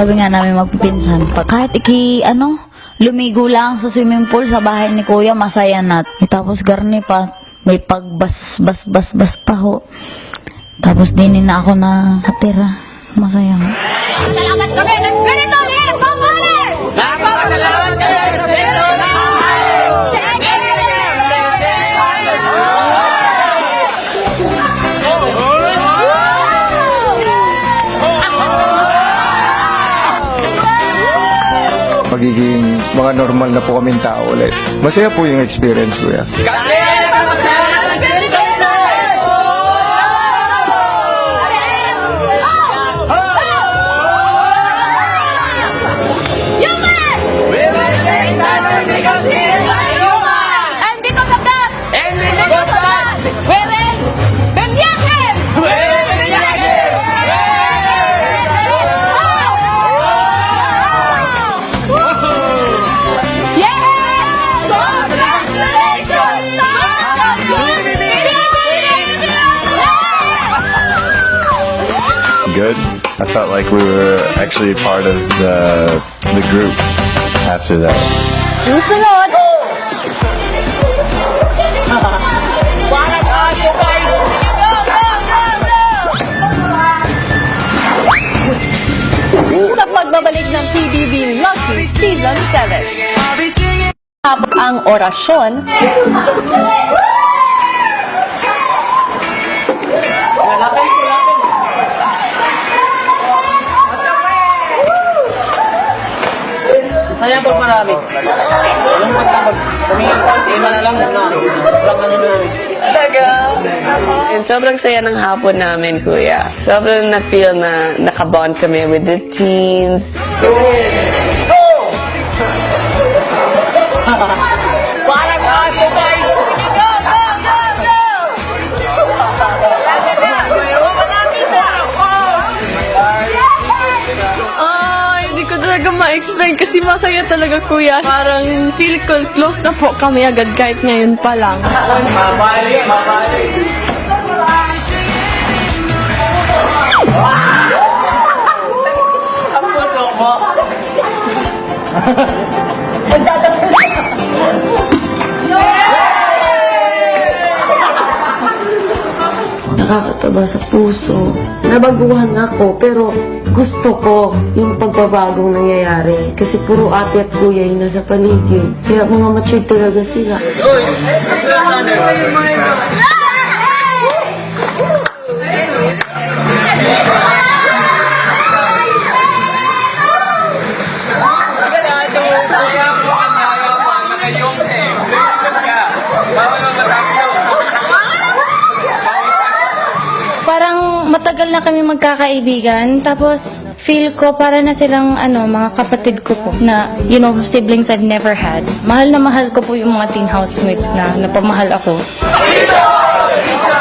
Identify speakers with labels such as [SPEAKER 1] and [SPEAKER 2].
[SPEAKER 1] Sabi nga namin magpipinsan, kahit iki, ano, lumigo lang sa swimming pool sa bahay ni kuya, masaya na. Tapos garni pa, may pagbas, bas, bas, bas pa ho. Tapos dinin na ako na katira. Masaya nga.
[SPEAKER 2] Magiging mga normal na po kaming tao ulit. Masaya po yung experience, kuya.
[SPEAKER 3] Kami ang
[SPEAKER 4] good. I felt like we were actually part of the the group after that.
[SPEAKER 5] Pagbabalik ng PBB Lucky Season 7. Tapos ang orasyon,
[SPEAKER 3] Sayang po marami. Yung pag pag tumingin ima na lang na. Walang ano na.
[SPEAKER 6] And sobrang saya ng hapon namin, kuya. Sobrang na-feel na nakabond kami with the teens.
[SPEAKER 3] Parang
[SPEAKER 5] kasi masaya talaga kuya. Parang feel ko close na po kami agad kahit ngayon pa lang.
[SPEAKER 3] Mabali, mabali.
[SPEAKER 7] Nakakataba sa puso. Nabaguhan ako, pero gusto ko yung pagbabagong nangyayari. Kasi puro ate at kuya yung nasa paligid. Kaya mga mature talaga sila.
[SPEAKER 8] parang matagal na kami magkakaibigan. Tapos, feel ko para na silang ano, mga kapatid ko po na, you know, siblings I've never had. Mahal na mahal ko po yung mga teen housemates na napamahal ako.
[SPEAKER 3] Dito! Dito!